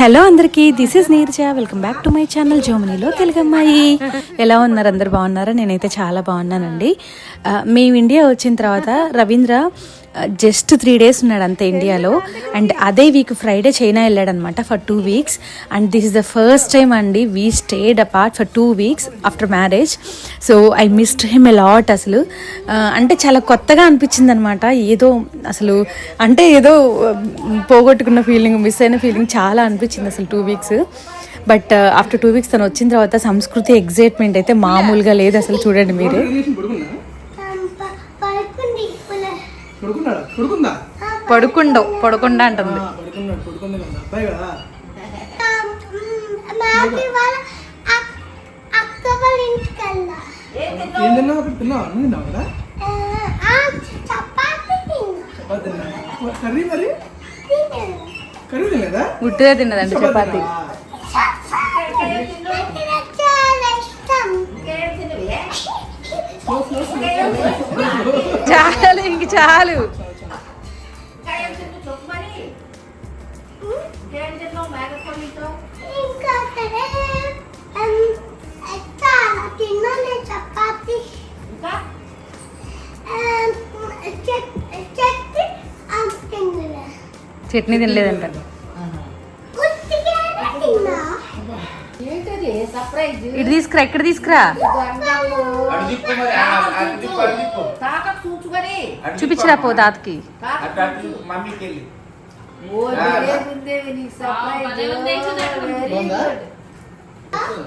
Hello అందరికీ this is Neerja. Welcome back to my channel జోమనీలో తెలుగమ్మాయి. ఎలా ఉన్నారు? అందరు బాగున్నారా? నేనైతే చాలా బాగున్నానండి. Uh, మేము ఇండియా వచ్చిన తర్వాత రవీంద్ర జస్ట్ త్రీ డేస్ ఉన్నాడు అంతే ఇండియాలో అండ్ అదే week Friday China వెళ్ళాడనమాట for two weeks and this is the first time అండి we stayed apart for two weeks after marriage so I missed him a lot అసలు. అంటే చాలా కొత్తగా అనిపించింది అనమాట ఏదో అసలు అంటే ఏదో పోగొట్టుకున్న ఫీలింగ్ మిస్ అయిన ఫీలింగ్ చాలా అనిపించింది అసలు two weeks but after two weeks తను వచ్చిన తర్వాత సంస్కృతి ఎగ్జైట్మెంట్ అయితే మామూలుగా లేదు అసలు చూడండి మీరే. పడుకున్నాడా? పడుకుందా? పడుకుండో పడుకుండా అంటుంది. పడుకున్నాడు పడుకుంది కదా. అబ్బాయి కదా? మాకి వాళ్ళ అక్- అక్క వాళ్ళ ఇంటికి వెళ్ళా ఏం తిన్నావు? అక్కడ తిన్నావు? అన్నం తిన్నావు కదా ఆ, చపాతీ తిన్నా. చపాతీ తిన్నా. కర్రీ మరి? తిన్నాను. కర్రీ తినలేదా? ఉట్టిగా తిన్నదండి చపాతి నాకు నాకు చాలా ఇష్టం చాలు ఇంక చాలు. చట్నీ తినలేదంట. ఇటు తీసుకురా ఇక్కడ తీసుకురా? చూపించరా పో తాతకి తాక అటు అటు తిప్పు, మమ్మీకి వెళ్ళి ఓ దేవుందేవి నీ సర్ప్రైజ్ వెరీ బాగుందా? గుడ్.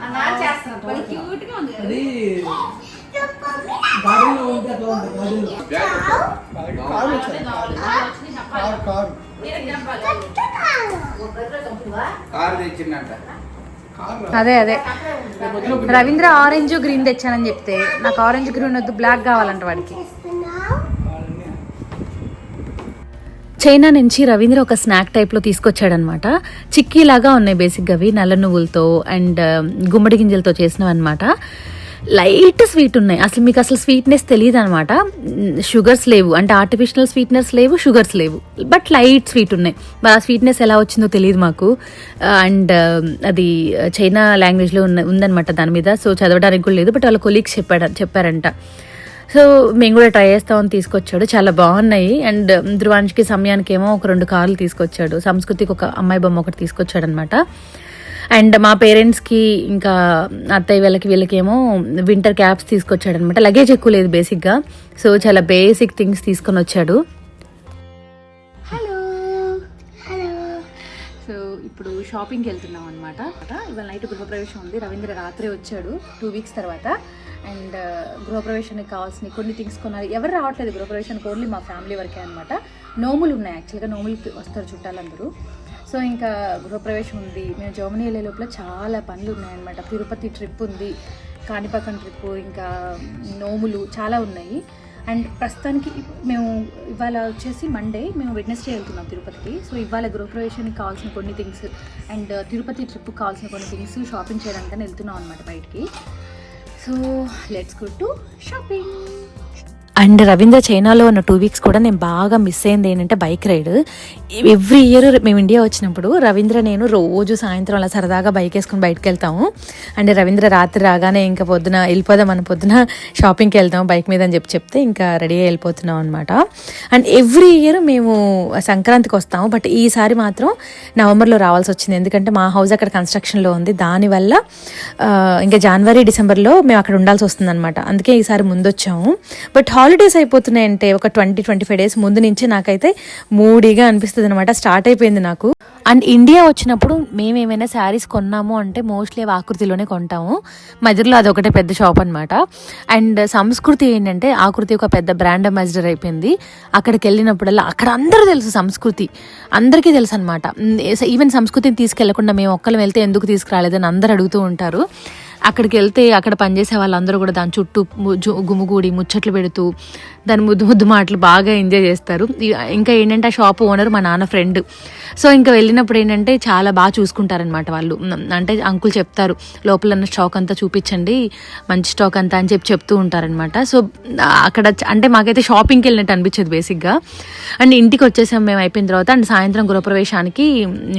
అన్నా చేస్తాను పలికి అది గార్డెన్లో ఉంటే అట్లా ఉంటుంది గార్డెన్లో బ్యాగ్ కారు వచ్చారు కారు కారు. కారు తెచ్చిందంట. కారు అదే అదే. రవీంద్ర ఆరెంజ్ గ్రీన్ తెచ్చానని చెప్తే నాకు ఆరెంజ్ గ్రీన్ వద్దు బ్లాక్ కావాలంట వాడికి. చైనా నుంచి రవీంద్ర ఒక స్నాక్ టైప్లో తీసుకొచ్చాడనమాట. చిక్కీలాగా ఉన్నాయి బేసిక్గా అవి నల్ల నువ్వులతో అండ్ గుమ్మడి గింజలతో చేసినవి అనమాట లైట్ స్వీట్ ఉన్నాయి. అసలు మీకు అసలు స్వీట్నెస్ తెలియదు అనమాట షుగర్స్ లేవు. అంటే ఆర్టిఫిషియల్ స్వీట్నెస్ లేవు షుగర్స్ లేవు. బట్ లైట్ స్వీట్ ఉన్నాయి. మరి ఆ స్వీట్నెస్ ఎలా వచ్చిందో తెలియదు మాకు. అండ్ um, అది చైనా లాంగ్వేజ్లో ఉన్న ఉందనమాట దాని మీద. సో చదవడానికి కూడా లేదు బట్ వాళ్ళ కొలీగ్స్ చెప్పాడు చెప్పారంట. సో మేము కూడా ట్రై చేస్తామని తీసుకొచ్చాడు. చాలా బాగున్నాయి. అండ్ um, ధ్రువానికి సమయానికి ఏమో ఒక రెండు కార్లు తీసుకొచ్చాడు. సంస్కృతికి ఒక అమ్మాయి బొమ్మ ఒకటి తీసుకొచ్చాడు అనమాట అండ్ మా పేరెంట్స్కి ఇంకా అత్తయ్య వీళ్ళకి వీళ్ళకేమో వింటర్ క్యాప్స్ తీసుకొచ్చాడు అనమాట లగేజ్ ఎక్కువ లేదు బేసిక్గా. సో చాలా బేసిక్ థింగ్స్ తీసుకొని వచ్చాడు. హలో. హలో. సో ఇప్పుడు షాపింగ్కి వెళ్తున్నాం అనమాట ఇవాళ నైట్ గృహప్రవేశం ఉంది. రవీంద్ర రాత్రి వచ్చాడు టూ వీక్స్ తర్వాత. అండ్ గృహప్రవేశానికి కావాల్సిన కొన్ని థింగ్స్ కొనాలి. ఎవరు రావట్లేదు గృహప్రవేశానికి ఓన్లీ మా ఫ్యామిలీ వరకే అనమాట నోములు ఉన్నాయి యాక్చువల్గా. నోములు వస్తారు చుట్టాలందరూ. సో ఇంకా గృహప్రవేశం ఉంది. మేము జర్మనీ వెళ్ళే లోపల చాలా పనులు ఉన్నాయన్నమాట. తిరుపతి ట్రిప్ ఉంది కాణిపాకం ట్రిప్ ఇంకా నోములు చాలా ఉన్నాయి. అండ్ ప్రస్తుతానికి మేము ఇవాళ వచ్చేసి మండే మేము వెడ్నెస్డే వెళ్తున్నాం తిరుపతికి. సో ఇవాళ గృహప్రవేశానికి కావాల్సిన కొన్ని థింగ్స్ అండ్ తిరుపతి ట్రిప్ కావాల్సిన కొన్ని థింగ్స్ షాపింగ్ చేయడానికి వెళ్తున్నాం అనమాట బయటికి. So let's go to shopping and Ravindra చైనాలో ఉన్న టూ వీక్స్ కూడా నేను బాగా మిస్ అయింది ఏంటంటే బైక్ రైడ్ ఎవ్రీ ఇయర్ మేము ఇండియా వచ్చినప్పుడు రవీంద్ర నేను రోజు సాయంత్రం అలా సరదాగా బైక్ వేసుకుని బయటకు వెళ్తాము. అండ్ రవీంద్ర రాత్రి రాగానే ఇంకా పొద్దున వెళ్ళిపోదాం అని పొద్దున షాపింగ్కి వెళ్తాం బైక్ మీద అని చెప్పి చెప్తే ఇంకా రెడీగా వెళ్ళిపోతున్నాం అనమాట అండ్ ఎవ్రీ ఇయర్ మేము సంక్రాంతికి వస్తాము. బట్ ఈసారి మాత్రం నవంబర్లో రావాల్సి వచ్చింది. ఎందుకంటే మా హౌస్ అక్కడ కన్స్ట్రక్షన్లో ఉంది. దానివల్ల ఇంకా జనవరి డిసెంబర్లో మేము అక్కడ ఉండాల్సి వస్తుంది అనమాట అందుకే ఈసారి ముందు వచ్చాము బట్ హాలిడేస్ అయిపోతున్నాయంటే ఒక ట్వంటీ ట్వంటీ ఫైవ్ డేస్ ముందు నుంచి నాకైతే మూడీగా అనిపిస్తుంది అనమాట స్టార్ట్ అయిపోయింది నాకు. అండ్ ఇండియా వచ్చినప్పుడు మేము ఏమైనా శారీస్ కొన్నాము అంటే మోస్ట్లీ ఆకృతిలోనే కొంటాము. మధ్యలో అది ఒకటే పెద్ద షాప్ అనమాట అండ్ సంస్కృతి ఏంటంటే ఆకృతి ఒక పెద్ద బ్రాండ్ అంబాసిడర్ అయిపోయింది. అక్కడికి వెళ్ళినప్పుడల్లా అక్కడ అందరూ తెలుసు సంస్కృతి. అందరికీ తెలుసు అనమాట ఈవెన్ సంస్కృతిని తీసుకెళ్ళకుండా మేము ఒక్కరు వెళ్తే ఎందుకు తీసుకురాలేదని అందరు అడుగుతూ ఉంటారు. అక్కడికి వెళ్తే అక్కడ పనిచేసే వాళ్ళందరూ కూడా దాని చుట్టూ గుమిగూడి ముచ్చట్లు పెడుతూ దాని ముద్దు ముద్దు మాటలు బాగా ఎంజాయ్ చేస్తారు. ఇంకా ఏంటంటే ఆ షాప్ ఓనర్ మా నాన్న ఫ్రెండ్ సో ఇంకా వెళ్ళినప్పుడు ఏంటంటే చాలా బాగా చూసుకుంటారనమాట వాళ్ళు. అంటే అంకుల్ చెప్తారు లోపల ఉన్న స్టాక్ అంతా చూపించండి మంచి స్టాక్ అంతా అని చెప్పి చెప్తూ ఉంటారనమాట సో అక్కడ అంటే మాకైతే షాపింగ్కి వెళ్ళినట్టు అనిపించేది బేసిక్గా అండ్ ఇంటికి వచ్చేసాం మేము అయిపోయిన తర్వాత అండ్ సాయంత్రం గృహప్రవేశానికి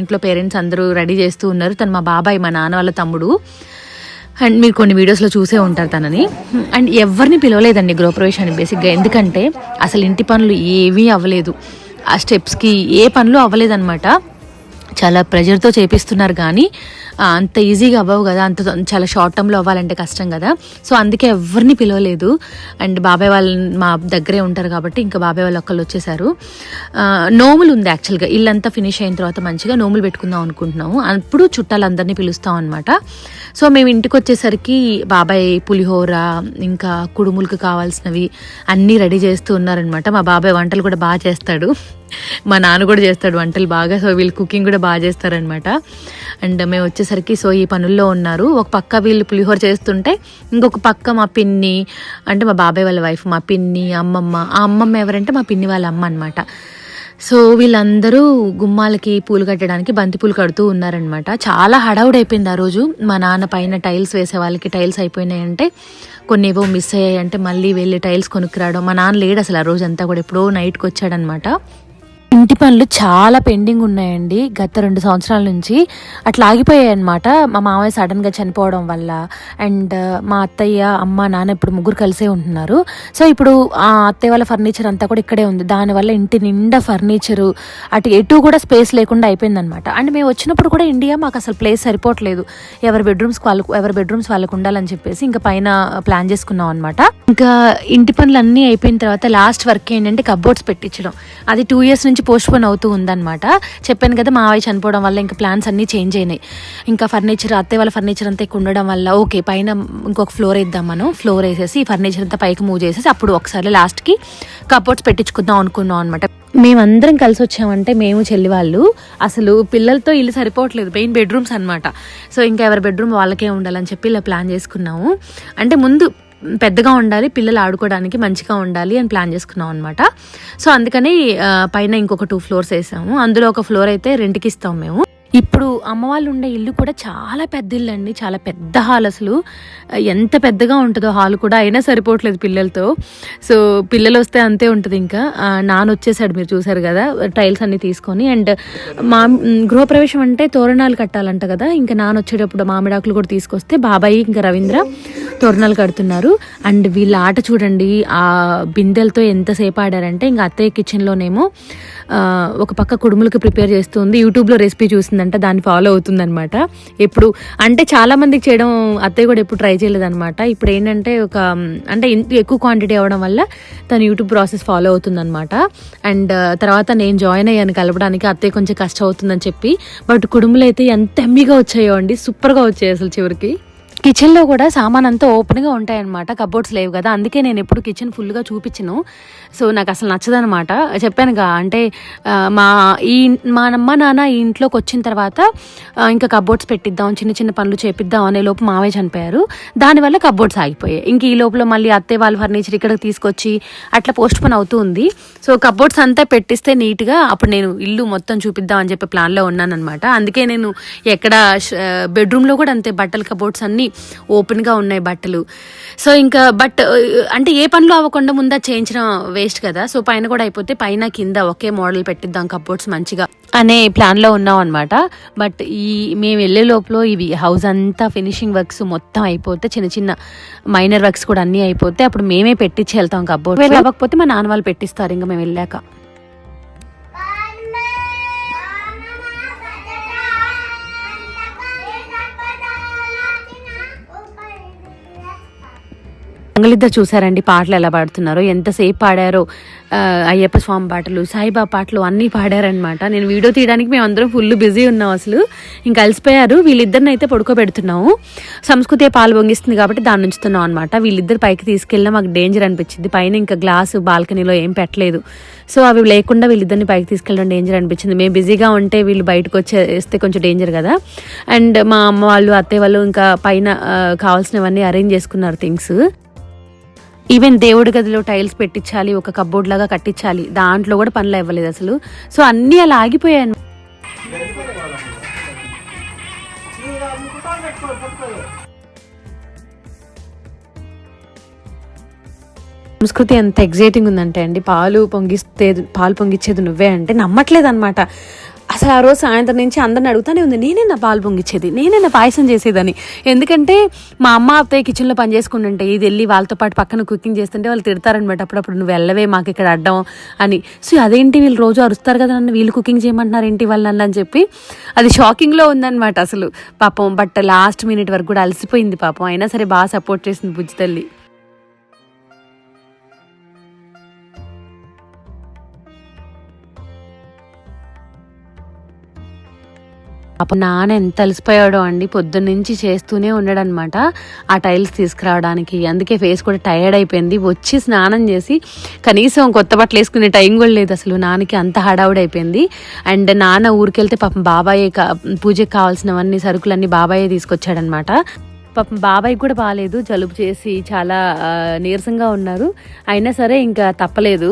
ఇంట్లో పేరెంట్స్ అందరూ రెడీ చేస్తూ ఉన్నారు. తను మా బాబాయ్ మా నాన్న వాళ్ళ తమ్ముడు. అండ్ మీరు కొన్ని వీడియోస్లో చూసే ఉంటారు తనని. అండ్ ఎవరిని పిలవలేదండి గృహప్రవేశాన్ని బేసిక్గా. ఎందుకంటే అసలు ఇంటి పనులు ఏమీ అవ్వలేదు. ఆ స్టెప్స్కి ఏ పనులు అవ్వలేదన్నమాట. చాలా ప్రెజర్తో చేపిస్తున్నారు కానీ అంత ఈజీగా అవ్వవు కదా. అంత చాలా షార్ట్ టర్మ్లో అవ్వాలంటే కష్టం కదా. సో అందుకే ఎవరిని పిలవలేదు. అండ్ బాబాయ్ వాళ్ళు మా దగ్గరే ఉంటారు కాబట్టి ఇంకా బాబాయ్ వాళ్ళు ఒక్కళ్ళు వచ్చేసారు. నోములు ఉంది యాక్చువల్గా ఇల్లంతా ఫినిష్ అయిన తర్వాత మంచిగా నోములు పెట్టుకుందాం అనుకుంటున్నాము. అప్పుడు చుట్టాలందరినీ పిలుస్తాం అనమాట సో మేము ఇంటికి వచ్చేసరికి బాబాయ్ పులిహోర ఇంకా కుడుములకు కావాల్సినవి అన్నీ రెడీ చేస్తూ ఉన్నారనమాట మా బాబాయ్ వంటలు కూడా బాగా చేస్తాడు. మా నాన్న కూడా చేస్తాడు వంటలు బాగా సో వీళ్ళు కుకింగ్ కూడా బాగా చేస్తారనమాట అండ్ మేము వచ్చేసరికి సో ఈ పనుల్లో ఉన్నారు. ఒక పక్క వీళ్ళు పులిహోర చేస్తుంటే ఇంకొక పక్క మా పిన్ని అంటే మా బాబాయ్ వాళ్ళ వైఫ్ మా పిన్ని అమ్మమ్మ. ఆ అమ్మమ్మ ఎవరంటే మా పిన్ని వాళ్ళ అమ్మ అనమాట సో వీళ్ళందరూ గుమ్మాలకి పూలు కట్టడానికి బంతి పూలు కడుతూ ఉన్నారనమాట చాలా హడావుడి అయిపోయింది ఆ రోజు. మా నాన్న పైన టైల్స్ వేసే వాళ్ళకి టైల్స్ అయిపోయినాయంటే కొన్ని ఏవో మిస్ అయ్యాయంటే మళ్ళీ వెళ్ళి టైల్స్ కొనుక్కురావడం. మా నాన్న లేడు అసలు ఆ రోజు అంతా కూడా. ఎప్పుడో నైట్కి వచ్చాడనమాట ఇంటి పనులు చాలా పెండింగ్ ఉన్నాయండి గత రెండు సంవత్సరాల నుంచి. అట్లా ఆగిపోయాయి అనమాట మా మామయ్య సడన్గా చనిపోవడం వల్ల అండ్ మా అత్తయ్య అమ్మ నాన్న ఇప్పుడు ముగ్గురు కలిసే ఉంటున్నారు. సో ఇప్పుడు ఆ అత్తయ్య వాళ్ళ ఫర్నిచర్ అంతా కూడా ఇక్కడే ఉంది. దానివల్ల ఇంటి నిండా ఫర్నిచరు అటు ఎటు కూడా స్పేస్ లేకుండా అయిపోయిందనమాట అండ్ మేము వచ్చినప్పుడు కూడా ఇండియా మాకు అసలు ప్లేస్ సరిపోవట్లేదు. ఎవరి బెడ్రూమ్స్ వాళ్ళకు ఎవరి బెడ్రూమ్స్ వాళ్ళకు ఉండాలని చెప్పేసి ఇంకా పైన ప్లాన్ చేసుకున్నాం అనమాట ఇంకా ఇంటి పనులు అన్నీ అయిపోయిన తర్వాత లాస్ట్ వర్క్ ఏంటంటే కబోర్డ్స్ పెట్టించడం. అది టూ ఇయర్స్ నుంచి పోస్ట్ పోస్ట్పోన్ అవుతూ ఉందన్నమాట. చెప్పాను కదా మావయ్య చనిపోవడం వల్ల ఇంకా ప్లాన్స్ అన్నీ చేంజ్ అయినాయి. ఇంకా ఫర్నిచర్ అత్తే వాళ్ళ ఫర్నిచర్ అంతా ఎక్కువ ఉండడం వల్ల ఓకే పైన ఇంకొక ఫ్లోర్ వేద్దాం మనం. ఫ్లోర్ వేసేసి ఈ ఫర్నిచర్ అంతా పైకి మూవ్ చేసేసి అప్పుడు ఒకసారి లాస్ట్కి కపోర్ట్స్ పెట్టించుకుందాం అనుకున్నాం అనమాట మేమందరం కలిసి వచ్చామంటే మేము చెల్లి వాళ్ళు అసలు పిల్లలతో ఇల్లు సరిపోవట్లేదు మెయిన్ బెడ్రూమ్స్ అనమాట సో ఇంకా ఎవరి బెడ్రూమ్ వాళ్ళకే ఉండాలని చెప్పి ఇలా ప్లాన్ చేసుకున్నాము. అంటే ముందు పెద్దగా ఉండాలి పిల్లలు ఆడుకోవడానికి మంచిగా ఉండాలి అని ప్లాన్ చేసుకున్నాం అనమాట సో అందుకని పైన ఇంకొక టూ ఫ్లోర్స్ వేసాము. అందులో ఒక ఫ్లోర్ అయితే రెంట్కి ఇస్తాం మేము. ఇప్పుడు అమ్మ వాళ్ళు ఉండే ఇల్లు కూడా చాలా పెద్ద ఇల్లు అండి చాలా పెద్ద హాల్ అసలు. ఎంత పెద్దగా ఉంటుందో హాల్ కూడా అయినా సరిపోవట్లేదు పిల్లలతో. సో పిల్లలు వస్తే అంతే ఉంటుంది ఇంకా. నాన్న వచ్చేసాడు మీరు చూసారు కదా టైల్స్ అన్ని తీసుకొని. అండ్ మా గృహప్రవేశం అంటే తోరణాలు కట్టాలంట కదా. ఇంకా నాన్న వచ్చేటప్పుడు మామిడాకులు కూడా తీసుకొస్తే బాబాయి ఇంకా రవీంద్ర తోరణాలు కడుతున్నారు. అండ్ వీళ్ళ ఆట చూడండి ఆ బిందెలతో ఎంతసేపు ఆడారంటే ఇంకా అత్తయ్య కిచెన్లోనేమో ఒక పక్క కుడుములకి ప్రిపేర్ చేస్తుంది. యూట్యూబ్లో రెసిపీ చూసిందంట దాన్ని ఫాలో అవుతుందనమాట ఎప్పుడు అంటే చాలామందికి చేయడం అత్తయ్య కూడా ఎప్పుడు ట్రై చేయలేదనమాట ఇప్పుడు ఏంటంటే ఒక అంటే ఎక్కువ క్వాంటిటీ అవ్వడం వల్ల తను యూట్యూబ్ ప్రాసెస్ ఫాలో అవుతుందనమాట అండ్ తర్వాత నేను జాయిన్ అయ్యాను కలపడానికి అత్తయ్య కొంచెం కష్టం అవుతుందని చెప్పి. బట్ కుడుములు అయితే ఎంత ఎమ్మిగా వచ్చాయో అండి సూపర్గా వచ్చాయి అసలు చివరికి. కిచెన్లో కూడా సామాన్ అంతా ఓపెన్గా ఉంటాయన్నమాట. కబోర్డ్స్ లేవు కదా. అందుకే నేను ఎప్పుడు కిచెన్ ఫుల్గా చూపించను. సో నాకు అసలు నచ్చదనమాట చెప్పానుగా అంటే మా ఈ మా అమ్మ నాన్న ఈ ఇంట్లోకి వచ్చిన తర్వాత ఇంకా కబోర్డ్స్ పెట్టిద్దాం చిన్న చిన్న పనులు చేపిద్దాం అనే లోపు మావే చనిపోయారు. దానివల్ల కబోర్డ్స్ ఆగిపోయాయి. ఇంక ఈ లోపల మళ్ళీ అత్తయ్య వాళ్ళ ఫర్నిచర్ ఇక్కడికి తీసుకొచ్చి అట్లా పోస్ట్ పోన్ అవుతూ ఉంది. సో కబోర్డ్స్ అంతా పెట్టిస్తే నీట్గా అప్పుడు నేను ఇల్లు మొత్తం చూపిద్దాం అని చెప్పి ప్లాన్లో ఉన్నాను అనమాట అందుకే నేను ఎక్కడ బెడ్రూమ్లో కూడా అంతే బట్టల కబోర్డ్స్ అన్నీ ఓపెన్గా ఉన్నాయి బట్టలు. సో ఇంకా బట్ అంటే ఏ పనులు అవ్వకుండా ముందా చేయించడం వేస్ట్ కదా. సో పైన కూడా అయిపోతే పైన కింద ఒకే మోడల్ పెట్టిద్దాం కబోర్డ్స్ మంచిగా అనే ప్లాన్లో ఉన్నాం అనమాట బట్ ఈ మేము వెళ్ళే లోపల ఇవి హౌస్ అంతా ఫినిషింగ్ వర్క్స్ మొత్తం అయిపోతే చిన్న చిన్న మైనర్ వర్క్స్ కూడా అన్నీ అయిపోతే అప్పుడు మేమే పెట్టించి వెళ్తాం కబోర్డ్ అవ్వకపోతే మా నాన్న వాళ్ళు పెట్టిస్తారు ఇంకా మేము వెళ్ళాక. దొంగలిద్దరు చూసారండి పాటలు ఎలా పాడుతున్నారో ఎంతసేపు పాడారో అయ్యప్ప స్వామి పాటలు సాయిబాబా పాటలు అన్నీ పాడారనమాట నేను వీడియో తీయడానికి మేము అందరం ఫుల్ బిజీ ఉన్నాం అసలు. ఇంకా కలిసిపోయారు వీళ్ళిద్దరిని అయితే పడుకోబెడుతున్నాము. సంస్కృతి పాలు పొంగిస్తుంది కాబట్టి దాన్ని ఉంచుతున్నాం అనమాట వీళ్ళిద్దరు పైకి తీసుకెళ్ళినా మాకు డేంజర్ అనిపించింది. పైన ఇంకా గ్లాసు బాల్కనీలో ఏం పెట్టలేదు. సో అవి లేకుండా వీళ్ళిద్దరిని పైకి తీసుకెళ్ళడం డేంజర్ అనిపించింది. మేము బిజీగా ఉంటే వీళ్ళు బయటకు వచ్చేస్తే కొంచెం డేంజర్ కదా. అండ్ మా అమ్మ వాళ్ళు అత్తయ్య వాళ్ళు ఇంకా పైన కావాల్సినవన్నీ అరేంజ్ చేసుకున్నారు థింగ్స్ ఈవెన్ దేవుడి గదిలో టైల్స్ పెట్టించాలి ఒక కబోర్డ్ లాగా కట్టించాలి దాంట్లో కూడా పనులు ఇవ్వలేదు అసలు. సో అన్నీ అలా ఆగిపోయాను సంస్కృతి ఎంత ఎగ్జైటింగ్ ఉందంటే అండి పాలు పొంగిస్తే పాలు పొంగిచ్చేది నువ్వే అంటే నమ్మట్లేదు అనమాట అసలు ఆ రోజు సాయంత్రం నుంచి అందరిని అడుగుతానే ఉంది నేనే నా పాలు పొంగిచ్చేది నేనే నా పాయసం చేసేదని. ఎందుకంటే మా అమ్మ అత్తయ్య కిచెన్లో పని చేసుకుంటుంటే ఇది వెళ్ళి వాళ్ళతో పాటు పక్కన కుకింగ్ చేస్తుంటే వాళ్ళు తిడతారనమాట అప్పుడప్పుడు నువ్వు వెళ్ళవే మాకు ఇక్కడ అడ్డం అని. సో అదేంటి వీళ్ళు రోజు అరుస్తారు కదా నన్ను వీళ్ళు కుకింగ్ చేయమంటున్నారు ఏంటి వాళ్ళు నన్ను? అని చెప్పి. అది షాకింగ్లో ఉందన్నమాట అసలు. పాపం బట్ లాస్ట్ మినిట్ వరకు కూడా అలసిపోయింది పాపం. అయినా సరే బాగా సపోర్ట్ చేసింది బుజ్జి తల్లి. అప్పుడు నాన్న ఎంత అలసిపోయాడో అండి. పొద్దున్న నుంచి చేస్తూనే ఉన్నాడనమాట. ఆ టైల్స్ తీసుకురావడానికి. అందుకే ఫేస్ కూడా టైర్డ్ అయిపోయింది. వచ్చి స్నానం చేసి కనీసం కొత్త బట్టలు వేసుకునే టైం కూడా లేదు అసలు. నాన్నకి అంత హడావుడి అయిపోయింది. అండ్ నాన్న ఊరికెళ్తే పాపం బాబాయ్ పూజకి కావాల్సినవన్నీ సరుకులన్నీ బాబాయే తీసుకొచ్చాడనమాట. పాపం బాబాయ్ కూడా బాగాలేదు జలుబు చేసి చాలా నీరసంగా ఉన్నారు. అయినా సరే ఇంకా తప్పలేదు.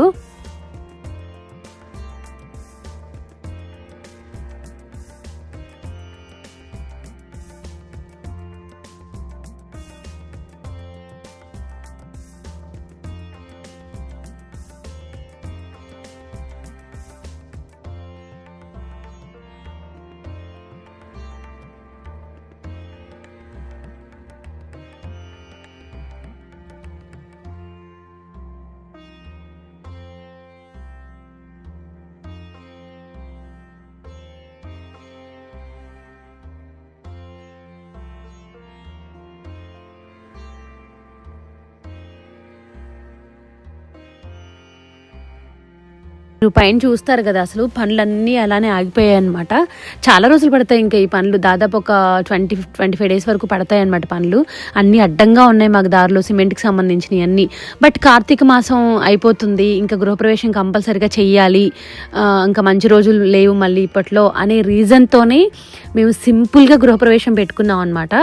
మీరు పైన చూస్తారు కదా అసలు పనులన్నీ అలానే ఆగిపోయాయి అనమాట చాలా రోజులు పడతాయి ఇంకా ఈ పనులు. దాదాపు ఒక ట్వంటీ ట్వంటీ ఫైవ్ డేస్ వరకు పడతాయి అనమాట పనులు. అన్నీ అడ్డంగా ఉన్నాయి మాకు దారిలో సిమెంట్కి సంబంధించినవి అన్నీ. బట్ కార్తీక మాసం అయిపోతుంది ఇంకా గృహప్రవేశం కంపల్సరిగా చెయ్యాలి. ఇంకా మంచి రోజులు లేవు మళ్ళీ ఇప్పట్లో అనే రీజన్తోనే మేము సింపుల్గా గృహప్రవేశం పెట్టుకున్నాం అనమాట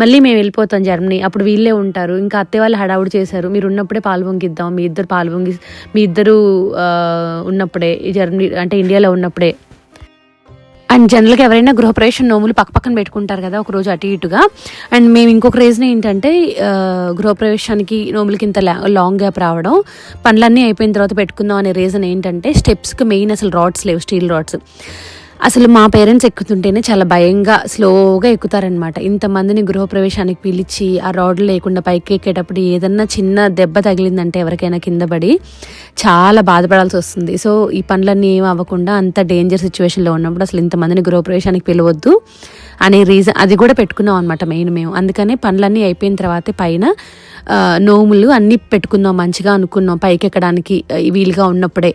మళ్ళీ మేము వెళ్ళిపోతాం జర్మనీ. అప్పుడు వీళ్ళే ఉంటారు. ఇంకా అత్తే వాళ్ళు హడావుడి చేశారు. మీరు ఉన్నప్పుడే పాలు పొంగిద్దాం మీ ఇద్దరు పాలు పొంగి మీ ఇద్దరు ఉన్న ఉన్నప్పుడే జర్మనీ అంటే ఇండియాలో ఉన్నప్పుడే. అండ్ జనరల్గా ఎవరైనా గృహప్రవేశం నోములు పక్క పక్కన పెట్టుకుంటారు కదా ఒక రోజు అటు ఇటుగా. అండ్ మేము ఇంకొక రీజన్ ఏంటంటే గృహప్రవేశానికి నోములకి ఇంత లాంగ్ గ్యాప్ రావడం పనులన్నీ అయిపోయిన తర్వాత పెట్టుకుందాం అనే రీజన్ ఏంటంటే స్టెప్స్కి మెయిన్ అసలు రాడ్స్ లేవు స్టీల్ రాడ్స్ అసలు మా పేరెంట్స్ ఎక్కుతుంటేనే చాలా భయంగా స్లోగా ఎక్కుతారనమాట ఇంతమందిని గృహప్రవేశానికి పిలిచి ఆ రాడ్లు లేకుండా పైకి ఎక్కేటప్పుడు ఏదన్నా చిన్న దెబ్బ తగిలిందంటే ఎవరికైనా కింద పడి చాలా బాధపడాల్సి వస్తుంది. సో ఈ పనులన్నీ ఏం అవ్వకుండా అంత డేంజర్ సిచ్యువేషన్లో ఉన్నప్పుడు అసలు ఇంతమందిని గృహప్రవేశానికి పిలవద్దు అనే రీజన్ అది కూడా పెట్టుకున్నాం అనమాట మెయిన్ మేము. అందుకనే పనులన్నీ అయిపోయిన తర్వాతే పైన నోములు అన్నీ పెట్టుకుందాం మంచిగా అనుకున్నాం. పైకి ఎక్కడానికి వీలుగా ఉన్నప్పుడే.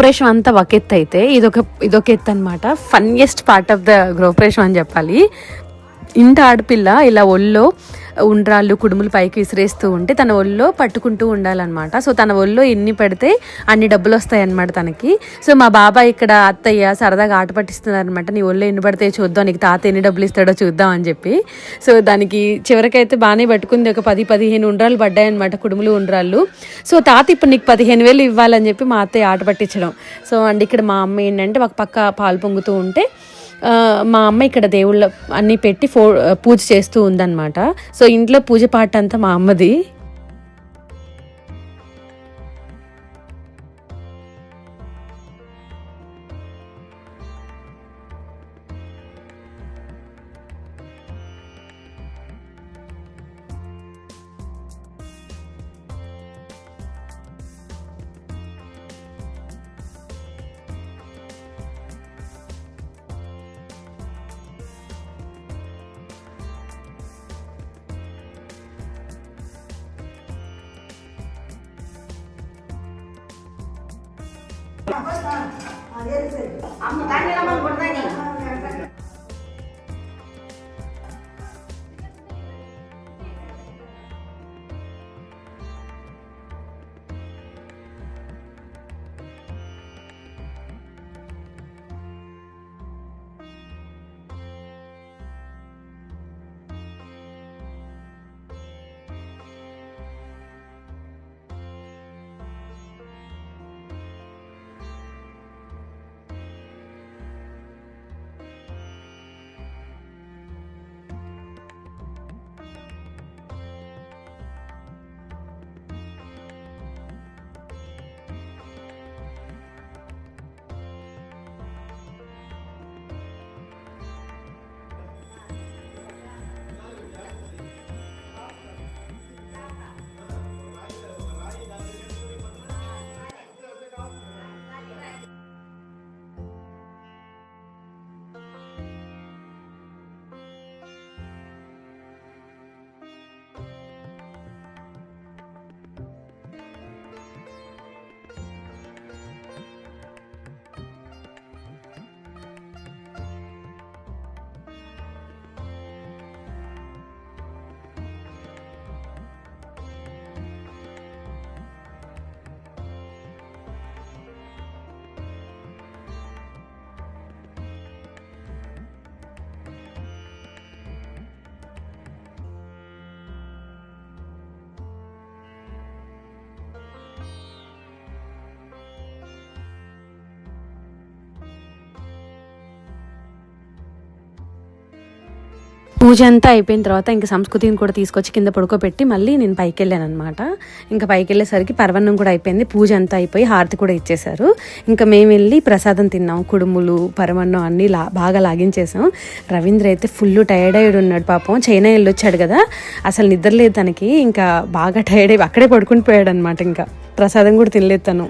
గృహప్రవేశం అంతా ఒక ఎత్తు అయితే ఇదొక ఇదొక ఎత్తు అనమాట ఫన్నెస్ట్ పార్ట్ ఆఫ్ ద గృహప్రవేశం అని చెప్పాలి. ఇంత ఆడపిల్ల ఇలా ఒళ్ళో ఉండ్రాళ్ళు కుడుములు పైకి విసిరేస్తూ ఉంటే తన ఒళ్ళో పట్టుకుంటూ ఉండాలన్నమాట. సో తన ఒళ్ళో ఎన్ని పెడితే అన్ని డబ్బులు వస్తాయి అనమాట తనకి. సో మా బాబాయ్ ఇక్కడ అత్తయ్య సరదాగా ఆట పట్టిస్తున్నారనమాట నీ ఒళ్ళో ఎన్ని పడితే చూద్దాం నీకు తాత ఎన్ని డబ్బులు ఇస్తాడో చూద్దాం అని చెప్పి. సో దానికి చివరికైతే బాగానే పట్టుకుంది. ఒక పది పదిహేను ఉండ్రాలు పడ్డాయి అనమాట కుడుములు ఉండ్రాళ్ళు. సో తాత ఇప్పుడు నీకు పదిహేను వేలు ఇవ్వాలని చెప్పి మా అత్తయ్య ఆట పట్టించడం. సో అండ్ ఇక్కడ మా అమ్మ ఏంటంటే ఒక పక్క పాలు పొంగుతూ ఉంటే మా అమ్మ ఇక్కడ దేవుళ్ళ అన్నీ పెట్టి ఫో పూజ చేస్తూ ఉందన్నమాట. సో ఇంట్లో పూజ పాట అంతా మా అమ్మది. அம்மா தண்ணி இல்லாமல் போட்டு தானே పూజ అంతా అయిపోయిన తర్వాత ఇంకా సంస్కృతిని కూడా తీసుకొచ్చి కింద పడుకోబెట్టి మళ్ళీ నేను పైకి వెళ్ళాను అనమాట ఇంకా పైకి వెళ్ళేసరికి పర్వణం కూడా అయిపోయింది. పూజ అంతా అయిపోయి హారతి కూడా ఇచ్చేశారు. ఇంకా మేము వెళ్ళి ప్రసాదం తిన్నాం. కుడుములు పరమన్నం అన్నీ లా బాగా లాగించేసాం. రవీంద్ర అయితే ఫుల్ టైర్డ్ అయ్యి ఉన్నాడు పాపం. చైనా వెళ్ళొచ్చాడు కదా. అసలు నిద్రలేదు తనకి ఇంకా బాగా టైర్డ్ అయ్యి అక్కడే పడుకుని పోయాడు అనమాట ఇంకా ప్రసాదం కూడా తినలేదు తను.